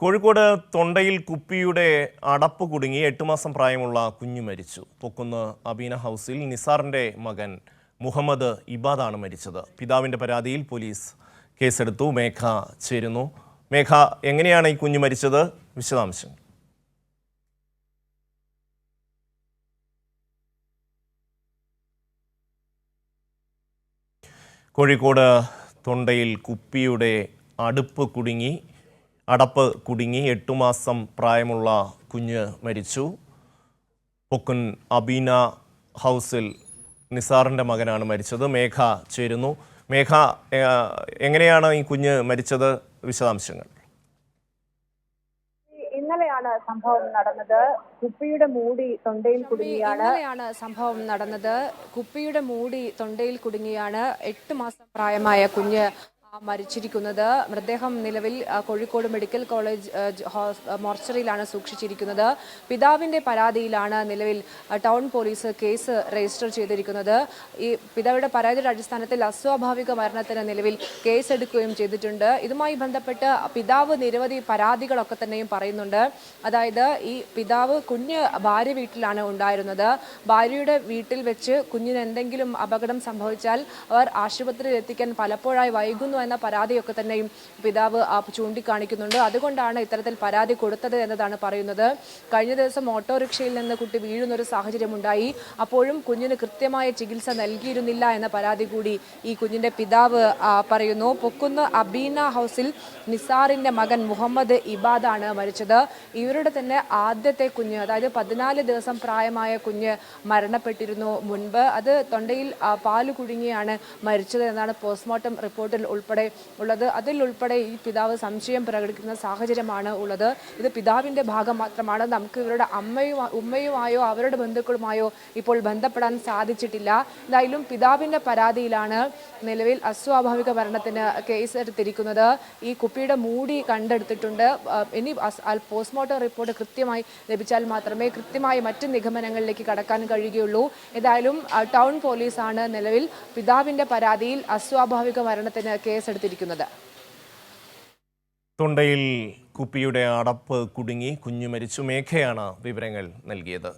കോഴിക്കോട് തൊണ്ടയിൽ കുപ്പിയുടെ അടപ്പ് കുടുങ്ങി എട്ട് മാസം പ്രായമുള്ള കുഞ്ഞു മരിച്ചു. പൊക്കുന്ന് അബീന ഹൗസിൽ നിസാറിന്റെ മകൻ മുഹമ്മദ് ഇബാദാണ് മരിച്ചത്. പിതാവിന്റെ പരാതിയിൽ പോലീസ് കേസെടുത്തു. മേഘ ചേരുന്നു. മേഘ എങ്ങനെയാണ് ഈ കുഞ്ഞു മരിച്ചത്? വിശദാംശം കോഴിക്കോട് തൊണ്ടയിൽ കുപ്പിയുടെ അടുപ്പ് കുടുങ്ങി അടപ്പ് കുടുങ്ങി എട്ടു മാസം പ്രായമുള്ള കുഞ്ഞ് മരിച്ചു. പൊക്കുൻ അബീന ഹൗസിൽ നിസാറിന്റെ മകനാണ് മരിച്ചത്. മേഘ ചേരുന്നു. മേഘ എങ്ങനെയാണ് ഈ കുഞ്ഞ് മരിച്ചത്? വിശദാംശങ്ങൾ. ഇന്നലെയാണ് സംഭവം നടന്നത്. കുപ്പിയുടെ മൂടി തൊണ്ടയിൽ കുടുങ്ങിയാണ്. ഇന്നലെയാണ് സംഭവം നടന്നത്. കുപ്പിയുടെ മൂടി തൊണ്ടയിൽ കുടുങ്ങിയാണ്. എട്ട് മാസം പ്രായമായ കുഞ്ഞ് മരിച്ചിരിക്കുന്നത്. മൃതദേഹം നിലവിൽ കോഴിക്കോട് മെഡിക്കൽ കോളേജ് മോർച്ചറിയിലാണ് സൂക്ഷിച്ചിരിക്കുന്നത്. പിതാവിന്റെ പരാതിയിലാണ് നിലവിൽ ടൗൺ പോലീസ് കേസ് രജിസ്റ്റർ ചെയ്തിരിക്കുന്നത്. ഈ പിതാവിന്റെ പരാതിയുടെ അടിസ്ഥാനത്തിൽ അസ്വാഭാവിക മരണത്തിന് നിലവിൽ കേസെടുക്കുകയും ചെയ്തിട്ടുണ്ട്. ഇതുമായി ബന്ധപ്പെട്ട് പിതാവ് നിരവധി പരാതികളൊക്കെ തന്നെയും പറയുന്നുണ്ട്. അതായത് ഈ പിതാവ് കുഞ്ഞ് ഭാര്യ വീട്ടിലാണ് ഉണ്ടായിരുന്നത്. ഭാര്യയുടെ വീട്ടിൽ വെച്ച് കുഞ്ഞിന് എന്തെങ്കിലും അപകടം സംഭവിച്ചാൽ അവർ ആശുപത്രിയിൽ എത്തിക്കാൻ പലപ്പോഴായി വൈകുന്നു എന്ന പരാതിയൊക്കെ തന്നെയും പിതാവ് ചൂണ്ടിക്കാണിക്കുന്നുണ്ട്. അതുകൊണ്ടാണ് ഇത്തരത്തിൽ പരാതി കൊടുത്തത് എന്നതാണ് പറയുന്നത്. കഴിഞ്ഞ ദിവസം ഓട്ടോറിക്ഷയിൽ നിന്ന് കുട്ടി വീഴുന്ന ഒരു സാഹചര്യം ഉണ്ടായി അപ്പോഴും കുഞ്ഞിന് കൃത്യമായ ചികിത്സ നൽകിയിരുന്നില്ല എന്ന പരാതി കൂടി ഈ കുഞ്ഞിന്റെ പിതാവ് പറയുന്നു. പൊക്കുന്ന് അബീന ഹൗസിൽ നിസാറിന്റെ മകൻ മുഹമ്മദ് ഇബാദാണ് മരിച്ചത്. ഇവരുടെ തന്നെ ആദ്യത്തെ കുഞ്ഞ് അതായത് പതിനാല് ദിവസം പ്രായമായ കുഞ്ഞ് മരണപ്പെട്ടിരുന്നു മുൻപ്. അത് തൊണ്ടയിൽ പാൽ കുടുങ്ങിയാണ് മരിച്ചത് എന്നാണ് പോസ്റ്റ്മോർട്ടം റിപ്പോർട്ടിൽ ഉൾപ്പെടെ ഉള്ളത്. അതിലുൾപ്പെടെ ഈ പിതാവ് സംശയം പ്രകടിക്കുന്ന സാഹചര്യമാണ് ഉള്ളത്. ഇത് പിതാവിന്റെ ഭാഗം മാത്രമാണ്. നമുക്ക് ഇവരുടെ അമ്മയും ഉമ്മയുമായോ അവരുടെ ബന്ധുക്കളുമായോ ഇപ്പോൾ ബന്ധപ്പെടാൻ സാധിച്ചിട്ടില്ല. എന്തായാലും പിതാവിന്റെ പരാതിയിലാണ് നിലവിൽ അസ്വാഭാവിക മരണത്തിന് കേസ് എടുത്തിരിക്കുന്നത്. ഈ കുപ്പിയുടെ മൂടി കണ്ടെടുത്തിട്ടുണ്ട്. ഇനി പോസ്റ്റ്മോർട്ടം റിപ്പോർട്ട് കൃത്യമായി ലഭിച്ചാൽ മാത്രമേ കൃത്യമായി മറ്റ് നിഗമനങ്ങളിലേക്ക് കടക്കാൻ കഴിയുകയുള്ളൂ. ഏതായാലും ടൗൺ പോലീസാണ് നിലവിൽ പിതാവിന്റെ പരാതിയിൽ അസ്വാഭാവിക മരണത്തിന് കേസെടുത്തിരിക്കുന്നത്. തൊണ്ടയിൽ കുപ്പിയുടെ അടപ്പ് കുടുങ്ങി കുഞ്ഞു മരിച്ചു. മേഘയാണ് വിവരങ്ങൾ നൽകിയത്.